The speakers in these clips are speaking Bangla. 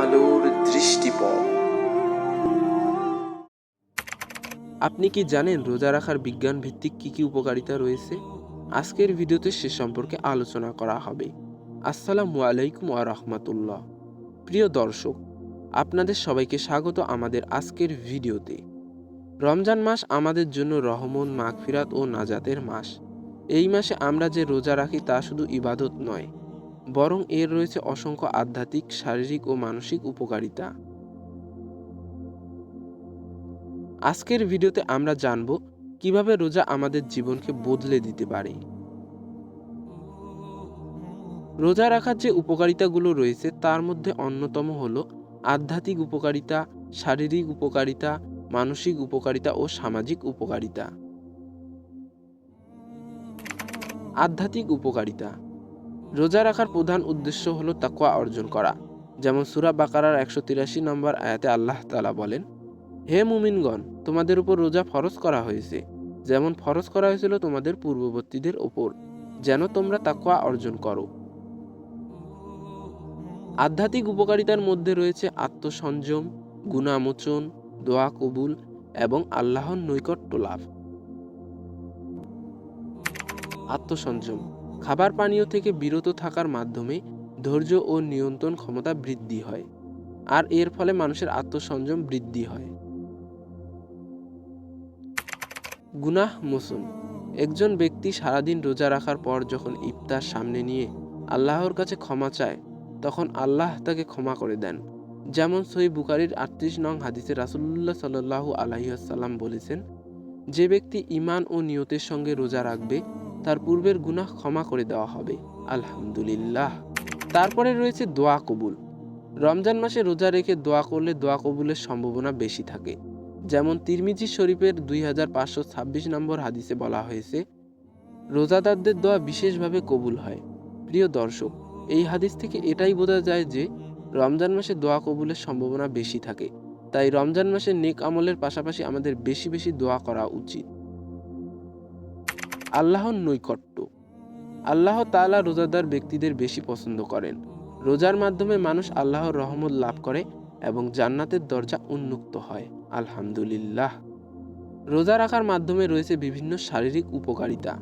আলোর দৃষ্টিপথ। আপনি কি জানেন রোজা রাখার বিজ্ঞান ভিত্তিক কি কি উপকারিতা রয়েছে? আজকের ভিডিওতে সে সম্পর্কে আলোচনা করা হবে। আসসালামু আলাইকুম ওয়া রাহমাতুল্লাহ। প্রিয় দর্শক, আপনাদের সবাইকে স্বাগত আমাদের আজকের ভিডিওতে। রমজান মাস আমাদের জন্য রহমন মাগফিরাত ও নাজাতের মাস। এই মাসে আমরা যে রোজা রাখি তা শুধু ইবাদত নয় বরং এর রয়েছে অসংখ্য আধ্যাত্মিক, শারীরিক ও মানসিক উপকারিতা। আজকের ভিডিওতে আমরা জানব কীভাবে রোজা আমাদের জীবনকে বদলে দিতে পারে। রোজা রাখার যে উপকারিতাগুলো রয়েছে, তার মধ্যে অন্যতম হলো আধ্যাত্মিক উপকারিতা, শারীরিক উপকারিতা, মানসিক উপকারিতা ও সামাজিক উপকারিতা। আধ্যাত্মিক উপকারিতা। রোজা রাখার প্রধান উদ্দেশ্য হলো তাকওয়া অর্জন করা। যেমন সুরা বাকারার একশো তিরাশি নম্বর আয়াতে আল্লাহ তালা বলেন, হে মুমিনগণ, তোমাদের উপর রোজা ফরজ করা হয়েছে। যেমন ফরজ করা হয়েছিল তোমাদের পূর্ববর্তীদের ওপর যেন তোমরা তাকওয়া অর্জন করো। আধ্যাত্মিক উপকারিতার মধ্যে রয়েছে আত্মসংযম, গুণামোচন, দোয়া কবুল এবং আল্লাহর নৈকট্য লাভ। আত্মসংযম। খাবার পানীয় থেকে বিরত থাকার মাধ্যমে ধৈর্য ও নিয়ন্ত্রণ ক্ষমতা বৃদ্ধি হয়, আর এর ফলে মানুষের আত্মসংযম বৃদ্ধি হয়। গুনাহ মোচন একজন ব্যক্তি সারাদিন রোজা রাখার পর যখন ইফতার সামনে নিয়ে আল্লাহর কাছে ক্ষমা চায়, তখন আল্লাহ তাকে ক্ষমা করে দেন। যেমন সই বুকারির আটত্রিশ নং হাদিসে রাসুল্লাহ সাল্লাহু আলহিহাসাল্লাম বলেছেন, যে ব্যক্তি ইমান ও নিয়তের সঙ্গে রোজা রাখবে তার পূর্বের গুনাহ ক্ষমা করে দেওয়া হবে। আলহামদুলিল্লাহ। তারপরে রয়েছে দোয়া কবুল। রমজান মাসে রোজা রেখে দোয়া করলে দোয়া কবুলের সম্ভাবনা বেশি থাকে। যেমন তিরমিজি শরীফের দুই হাজার পাঁচশো ছাব্বিশ নম্বর হাদিসে বলা হয়েছে, রোজাদারদের দোয়া বিশেষভাবে কবুল হয়। প্রিয় দর্শক, এই হাদিস থেকে এটাই বোঝা যায় যে, রমজান মাসে দোয়া কবুলের সম্ভাবনা বেশি থাকে। তাই রমজান মাসে নেক আমলের পাশাপাশি আমাদের বেশি বেশি দোয়া করা উচিত। আল্লাহর নৈকট্য। আল্লাহ তালা রোজাদার ব্যক্তিদের বেশি পছন্দ করেন। রোজার মাধ্যমে মানুষ আল্লাহর রহমত লাভ করে এবং জান্নাতের দরজা উন্মুক্ত হয়। আলহামদুলিল্লাহ। রোজা রাখার মাধ্যমে রয়েছে বিভিন্ন শারীরিক উপকারিতা।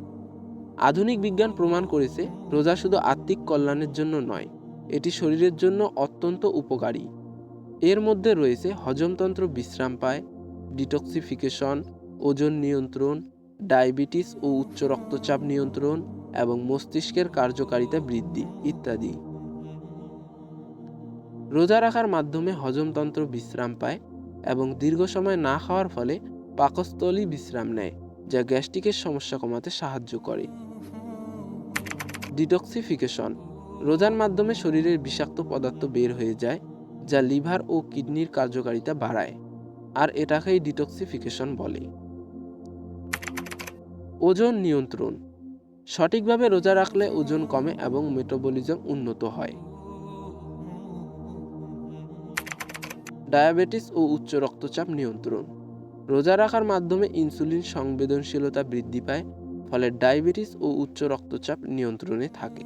আধুনিক বিজ্ঞান প্রমাণ করেছে, রোজা শুধু আত্মিক কল্যাণের জন্য নয়, এটি শরীরের জন্য অত্যন্ত উপকারী। এর মধ্যে রয়েছে হজমতন্ত্র বিশ্রাম পায়, ডিটক্সিফিকেশন, ওজন নিয়ন্ত্রণ ডায়াবেটিস ও উচ্চ রক্তচাপ নিয়ন্ত্রণ এবং মস্তিষ্কের কার্যকারিতা বৃদ্ধি, ইত্যাদি। রোজা রাখার মাধ্যমে হজমতন্ত্র বিশ্রাম পায় এবং দীর্ঘ সময় না খাওয়ার ফলে পাকস্থলী বিশ্রাম নেয়, যা গ্যাস্ট্রিকের সমস্যা কমাতে সাহায্য করে। ডিটক্সিফিকেশন। রোজার মাধ্যমে শরীরের বিষাক্ত পদার্থ বের হয়ে যায়, যা লিভার ও কিডনির কার্যকারিতা বাড়ায়, আর এটাকেই ডিটক্সিফিকেশন বলে। ওজন নিয়ন্ত্রণ। সঠিকভাবে রোজা রাখলে ওজন কমে এবং মেটাবলিজম উন্নত হয়। ডায়াবেটিস ও উচ্চ রক্তচাপ নিয়ন্ত্রণ। রোজা রাখার মাধ্যমে ইনসুলিন সংবেদনশীলতা বৃদ্ধি পায়, ফলে ডায়াবেটিস ও উচ্চ রক্তচাপ নিয়ন্ত্রণে থাকে।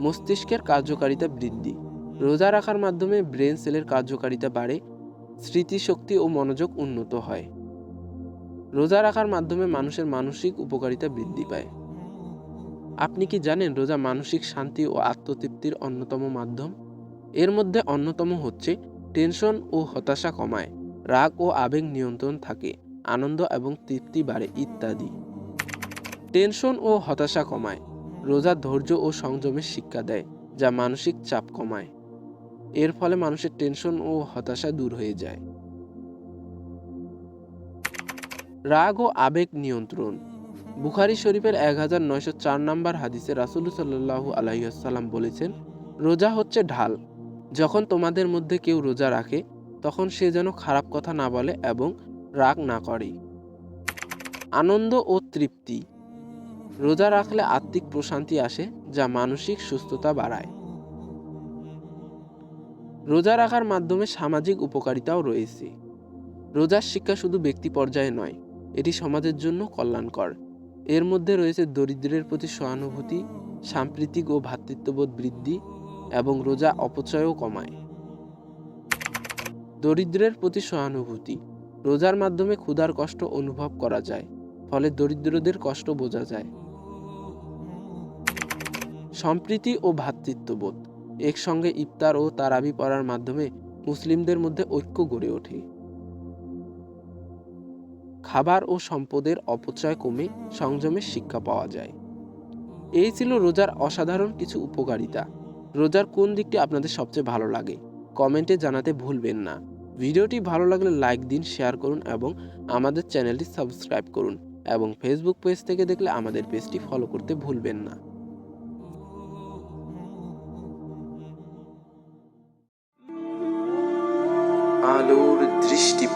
মস্তিষ্কের কার্যকারিতা বৃদ্ধি। রোজা রাখার মাধ্যমে ব্রেন সেলের কার্যকারিতা বাড়ে, স্মৃতিশক্তি ও মনোযোগ উন্নত হয়। রোজা রাখার মাধ্যমে মানুষের মানসিক উপকারিতা বৃদ্ধি পায়। আপনি কি জানেন রোজা মানসিক শান্তি ও আত্মতৃপ্তির অন্যতম মাধ্যম? এর মধ্যে অন্যতম হচ্ছে টেনশন ও হতাশা কমায়, রাগ ও আবেগ নিয়ন্ত্রণ থাকে, আনন্দ এবং তৃপ্তি বাড়ে ইত্যাদি। টেনশন ও হতাশা কমায়, রোজা ধৈর্য ও সংযমের শিক্ষা দেয়, যা মানসিক চাপ কমায়। এর ফলে মানুষের টেনশন ও হতাশা দূর হয়ে যায়। রাগ ও আবেগ নিয়ন্ত্রণ। বুখারি শরীফের এক হাজার নয়শো চার নম্বর হাদিসে রাসুল সাল্লাহু আলাইসাল্লাম বলেছেন, রোজা হচ্ছে ঢাল। যখন তোমাদের মধ্যে কেউ রোজা রাখে, তখন সে যেন খারাপ কথা না বলে এবং রাগ না করে। আনন্দ ও তৃপ্তি। রোজা রাখলে আত্মিক প্রশান্তি আসে, যা মানসিক সুস্থতা বাড়ায়। রোজা রাখার মাধ্যমে সামাজিক উপকারিতাও রয়েছে। রোজার শিক্ষা শুধু ব্যক্তি পর্যায়ে নয় এটি সমাজের জন্য কল্যাণকর। এর মধ্যে রয়েছে দরিদ্রের প্রতি সহানুভূতি, সাম্প্রতিক ও ভ্রাতৃত্ববোধ বৃদ্ধি এবং রোজা অপচয়ও কমায়। দরিদ্রের প্রতি সহানুভূতি। রোজার মাধ্যমে ক্ষুধার কষ্ট অনুভব করা যায়, ফলে দরিদ্রদের কষ্ট বোঝা যায়। সম্প্রীতি ও ভ্রাতৃত্ববোধ একসঙ্গে ইফতার ও তারাবি পড়ার মাধ্যমে মুসলিমদের মধ্যে ঐক্য গড়ে ওঠে। খাবার ও সম্পদের অপচয় কমে সংযমের শিক্ষা পাওয়া যায়। এই ছিল রোজার অসাধারণ কিছু উপকারিতা। রোজার কোন দিকটি আপনাদের সবচেয়ে ভালো লাগে? কমেন্টে জানাতে ভুলবেন না। ভিডিওটি ভালো লাগলে লাইক দিন, শেয়ার করুন এবং আমাদের চ্যানেলটি সাবস্ক্রাইব করুন এবং ফেসবুক পেজ থেকে দেখলে আমাদের পেজটি ফলো করতে ভুলবেন না। আলোর দৃষ্টি